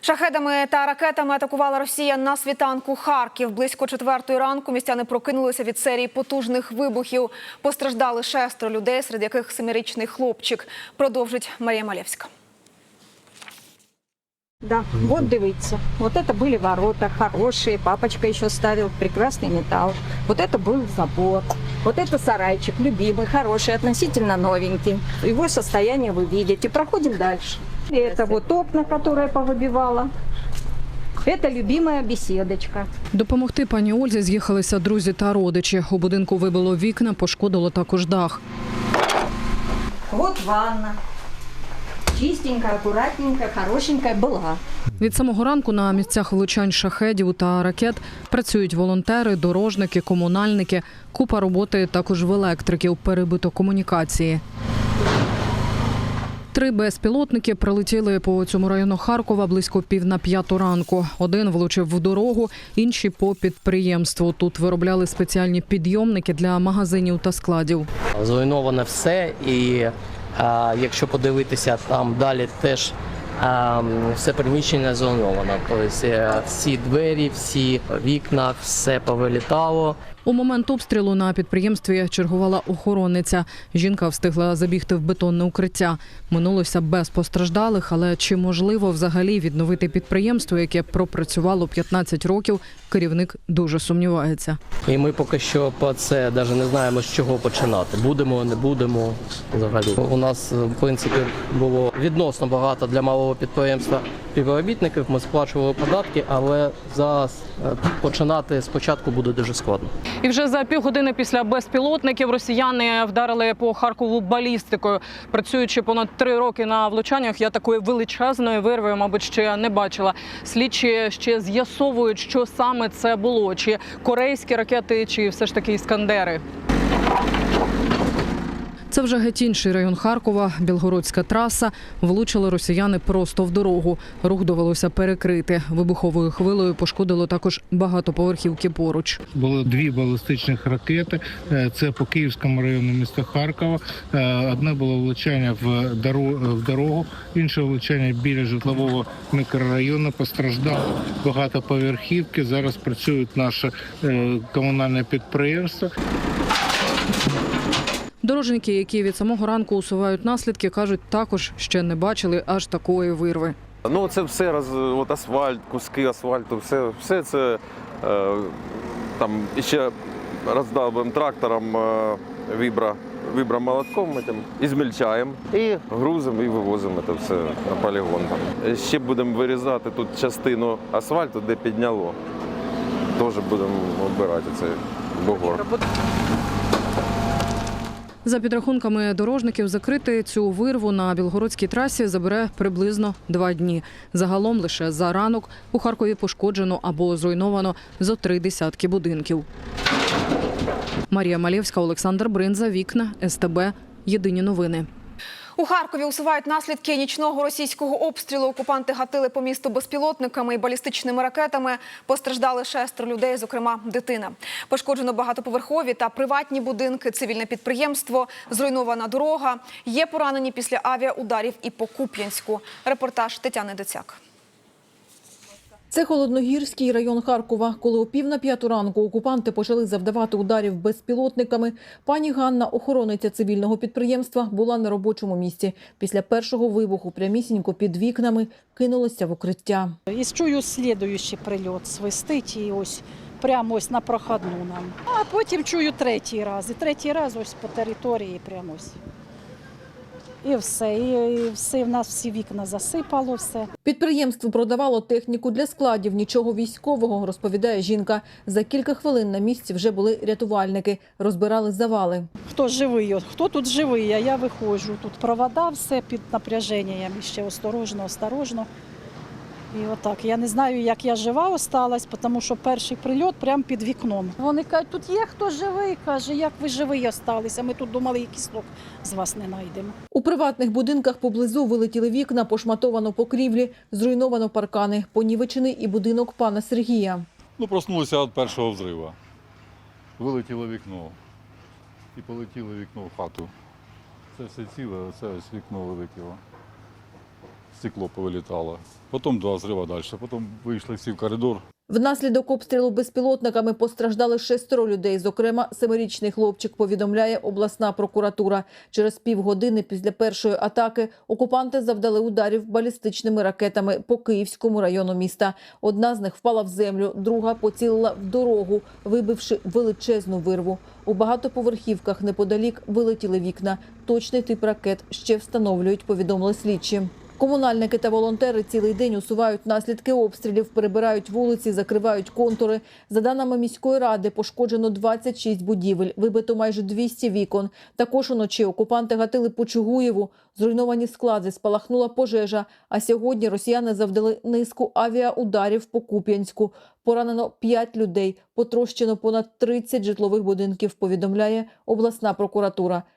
Шахедами та ракетами атакувала Росія на світанку Харків. Близько четвертої ранку містяни прокинулися від серії потужних вибухів. Постраждали шестеро людей, серед яких семирічний хлопчик. Продовжить Марія Малєвська. Да, вот дивіться. Вот это были ворота хорошие, папочка еще ставил прекрасный металл. Вот это был забор. Вот это сарайчик, любимый, хороший, относительно новенький. Его состояние вы видите. Проходим дальше. И это вот окна, которые повыбивала. Это любимая беседочка. Допомогти пані Ользі з'їхалися друзі та родичі. У будинку вибило вікна, пошкодило також дах. Вот ванна. Чистенькая, аккуратненькая, хорошенькая была. Від самого ранку на місцях влучань шахедів та ракет працюють волонтери, дорожники, комунальники. Купа роботи також в електриків, перебито комунікації. Три безпілотники прилетіли по цьому району Харкова близько пів на п'яту ранку. Один влучив в дорогу, інші по підприємству. Тут виробляли спеціальні підйомники для магазинів та складів. Зруйноване все, і е, якщо подивитися там далі, теж все приміщення зруйновано. Тобто е, всі двері, всі вікна, все повилітало. У момент обстрілу на підприємстві чергувала охоронниця. Жінка встигла забігти в бетонне укриття. Минулося без постраждалих, але чи можливо взагалі відновити підприємство, яке пропрацювало 15 років, керівник дуже сумнівається. І ми поки що по це навіть не знаємо, з чого починати. Будемо, не будемо. Взагалі у нас в принципі було відносно багато для малого підприємства співробітників. Ми сплачували податки, але зараз е, починати спочатку буде дуже складно. І вже за півгодини після безпілотників росіяни вдарили по Харкову балістикою. Працюючи понад три роки на влучаннях, я такої величезної вирви, мабуть, ще не бачила. Слідчі ще з'ясовують, що саме це було: чи корейські ракети, чи все ж таки іскандери. Це вже геть інший район Харкова, Білгородська траса. Влучили росіяни просто в дорогу. Рух довелося перекрити. Вибуховою хвилею пошкодило також багатоповерхівки поруч. Було дві балістичних ракети. Е, Це по Київському району міста Харкова. Е, Одне було влучання в в дорогу, інше влучання біля житлового мікрорайону. Постраждало багатоповерхівки. Зараз працюють наше е, комунальне підприємство. Дорожники, які від самого ранку усувають наслідки, кажуть, також ще не бачили аж такої вирви. Ну, це все роз, от асфальт, куски асфальту, все, все це е, там ще роздавимо трактором е, вібра, вібромолотком ми там, і змільчаємо, і грузимо, і вивозимо це все на полігон. Ще будемо вирізати тут частину асфальту, де підняло. Теж будемо обирати цей бугор. За підрахунками дорожників, закрити цю вирву на білгородській трасі забере приблизно два дні. Загалом лише за ранок у Харкові пошкоджено або зруйновано зо три десятки будинків. Марія Малєвська, Олександр Бринза, Вікна, СТБ. Єдині новини. У Харкові усувають наслідки нічного російського обстрілу. Окупанти гатили по місту безпілотниками і балістичними ракетами. Постраждали шестеро людей, зокрема дитина. Пошкоджено багатоповерхові та приватні будинки, цивільне підприємство, зруйнована дорога. Є поранені після авіаударів і по Куп'янську. Репортаж Тетяни Децяк. Це Холодногірський район Харкова. Коли о пів на п'яту ранку окупанти почали завдавати ударів безпілотниками, пані Ганна, охорониця цивільного підприємства, була на робочому місці. Після першого вибуху прямісінько під вікнами кинулася в укриття. І чую слідуючий прильот свистить і ось прямо ось на проходну нам. А потім чую третій раз. І третій раз ось по території прямо ось. І все, і, все, в нас всі вікна засипало, все. Підприємство продавало техніку для складів, нічого військового, розповідає жінка. За кілька хвилин на місці вже були рятувальники, розбирали завали. Хто живий, хто тут живий, а я виходжу. Тут провода, все під напряженням, ще осторожно, осторожно. І отак. Я не знаю, як я жива осталась, тому що перший прильот прямо під вікном. Вони кажуть, тут є хто живий, каже, як ви живий осталися. Ми тут думали, і кісток з вас не знайдемо. У приватних будинках поблизу вилетіли вікна, пошматовано покрівлі, зруйновано паркани, понівечений і будинок пана Сергія. Ну, проснулися від першого взриву. Вилетіло вікно. І полетіло вікно в хату. Це все ціле, це ось вікно вилетіло. Стекло повилітало. Потім два зрива далі. Потім вийшли всі в коридор. Внаслідок обстрілу безпілотниками постраждали шестеро людей. Зокрема, семирічний хлопчик повідомляє обласна прокуратура. Через півгодини після першої атаки окупанти завдали ударів балістичними ракетами по Київському району міста. Одна з них впала в землю, друга поцілила в дорогу, вибивши величезну вирву. У багатоповерхівках неподалік вилетіли вікна. Точний тип ракет ще встановлюють, повідомили слідчі. Комунальники та волонтери цілий день усувають наслідки обстрілів, перебирають вулиці, закривають контури. За даними міської ради, пошкоджено 26 будівель, вибито майже 200 вікон. Також уночі окупанти гатили по Чугуєву, зруйновані склади, спалахнула пожежа. А сьогодні росіяни завдали низку авіаударів по Куп'янську. Поранено 5 людей, потрощено понад 30 житлових будинків, повідомляє обласна прокуратура.